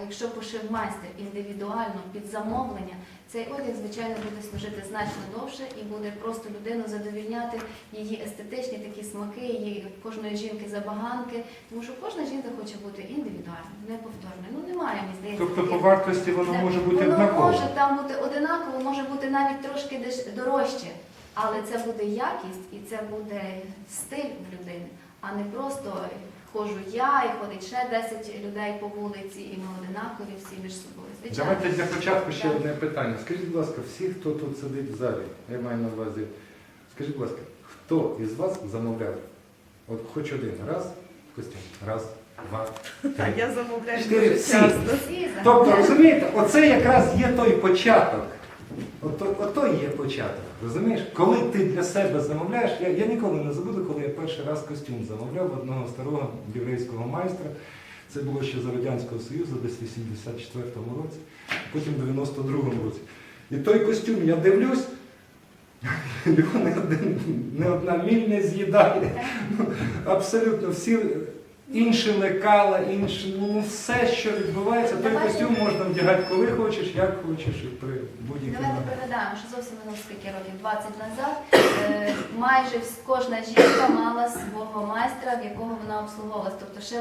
Якщо пошив майстер індивідуально під замовлення, цей одяг, звичайно, буде служити значно довше і буде просто людину задовільняти її естетичні такі смаки, її кожної жінки забаганки, тому що кожна жінка хоче бути індивідуальною, неповторною. Ну немає, мені здається. Тобто по вартості воно Це- може бути воно однаково. може там бути одинаково, може бути навіть трошки дорожче, але це буде якість і це буде стиль в людини, а не просто ходжу я і ходить ще 10 людей по вулиці, і ми одинакові всі між собою. Звичайно. Давайте для початку ще одне питання. Скажіть, будь ласка, всі, хто тут сидить в залі, я маю на увазі, скажіть, будь ласка, хто із вас замовляв? От хоч один раз костюм, раз, два, А три. я замовляю Чотири, дуже всі. часто. Всі за- Тобто, розумієте, оце якраз є той початок. Ото, ото є початок. Розумієш? Коли ти для себе замовляєш, я, я ніколи не забуду, коли я перший раз костюм замовляв в одного старого єврейського майстра. Це було ще за Радянського Союзу, десь в 84-му році, потім в 92-му році. І той костюм я дивлюсь, його не, не одна міль не з'їдає. Ну, Абсолютно всі інші лекала, інші, ну все, що відбувається, той Давайте- костюм можна вдягати коли хочеш, як хочеш, і при будь-якому. Давайте пригадаємо, що зовсім не скільки років, 20 назад, е, майже вс- кожна жінка мала свого майстра, в якого вона обслуговувалась. Тобто ще